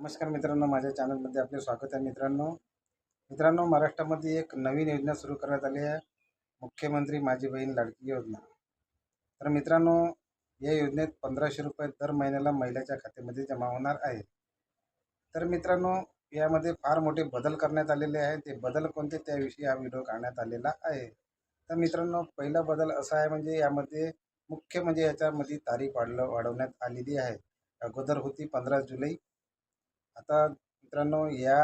नमस्कार मित्रांनो माझ्या चॅनलमध्ये आपले स्वागत आहे मित्रांनो. मित्रांनो महाराष्ट्रामध्ये एक नवीन योजना सुरू करण्यात आली आहे मुख्यमंत्री माझी बहीण लाडकी योजना. तर मित्रांनो या योजनेत पंधराशे रुपये दर महिन्याला महिलेच्या खात्यामध्ये जमा होणार आहे. तर मित्रांनो यामध्ये फार मोठे बदल करण्यात आलेले आहे ते बदल कोणते त्याविषयी हा व्हिडिओ काढण्यात आलेला आहे. तर मित्रांनो पहिला बदल असा आहे म्हणजे यामध्ये मुख्य म्हणजे याच्यामध्ये तारीख वाढलं वाढवण्यात आलेली आहे. अगोदर होती पंधरा जुलै आता मित्रांनो या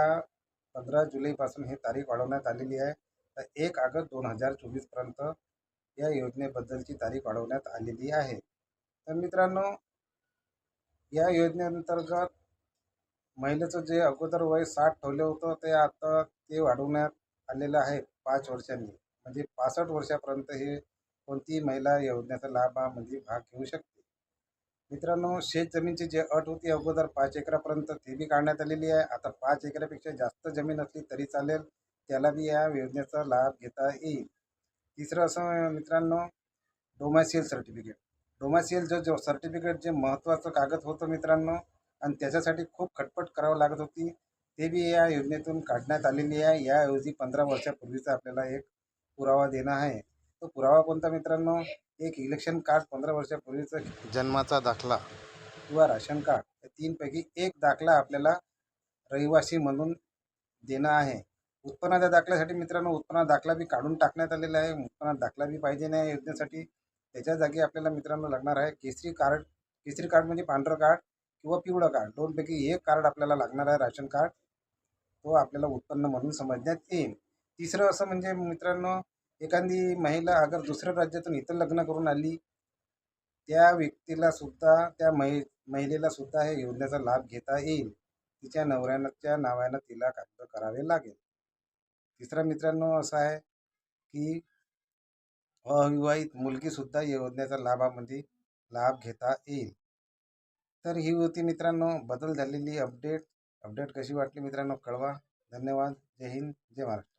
पंधरा जुलैपासून ही तारीख वाढवण्यात आलेली आहे. तर एक ऑगस्ट दोन हजार चोवीसपर्यंत या योजनेबद्दलची तारीख वाढवण्यात आलेली आहे. तर मित्रांनो या योजनेअंतर्गत महिलेचं जे अगोदर वय साठ ठेवलं होतं ते आता ते वाढवण्यात आलेलं आहे पाच वर्षांनी. म्हणजे पासष्ट वर्षापर्यंत हे कोणतीही महिला योजनेचा लाभामध्ये म्हणजे भाग घेऊ शकते. मित्रांनो शेत जमीनची जी अट होती अगोदर पाच एकरापर्यंत ती बी काढण्यात आलेली आहे. आता पाच एकरापेक्षा जास्त जमीन असली तरी चालेल. त्याला बी या योजनेचा लाभ घेता येईल. तिसरं असं मित्रांनो डोमासियल सर्टिफिकेट. डोमॅसियल जो जो सर्टिफिकेट जे महत्त्वाचं कागद होतं मित्रांनो आणि त्याच्यासाठी खूप खटपट करावं लागत होती ते बी या योजनेतून काढण्यात आलेली आहे. याऐवजी पंधरा वर्षापूर्वीचा आपल्याला एक पुरावा देणं आहे. तो पुरावा कोणता मित्रांनो? एक इलेक्शन कार्ड पंधरा वर्षापूर्वीचं जन्माचा दाखला. किंवा राशन कार्ड या तीनपैकी एक दाखला आपल्याला रहिवासी म्हणून देणं आहे. उत्पन्नाच्या दाखल्यासाठी मित्रांनो उत्पन्न दाखला बी काढून टाकण्यात आलेला आहे. उत्पन्न दाखला बी पाहिजे नाही. योजनेसाठी त्याच्या जागी आपल्याला मित्रांनो लागणार आहे केसरी कार्ड केसरी कार्ड म्हणजे पांढरं कार्ड किंवा पिवळं कार्ड दोनपैकी एक कार्ड आपल्याला लागणार आहे राशन कार्ड तो आपल्याला उत्पन्न म्हणून समजण्यात येईल. तिसरं असं म्हणजे मित्रांनो एखादी महिला अगर दुसऱ्या राज्यातून इथं लग्न करून आली त्या व्यक्तीला सुद्धा त्या महि महिलेला सुद्धा हे योजनेचा लाभ घेता येईल. तिच्या नवऱ्याच्या नावानं तिला कागद करावे लागेल. तिसरा मित्रांनो असं आहे की अविवाहित मुलगीसुद्धा या योजनेचा लाभामध्ये लाभ घेता येईल. तर ही होती मित्रांनो बदल झालेली अपडेट अपडेट कशी वाटली मित्रांनो कळवा. धन्यवाद. जय हिंद. जय महाराष्ट्र.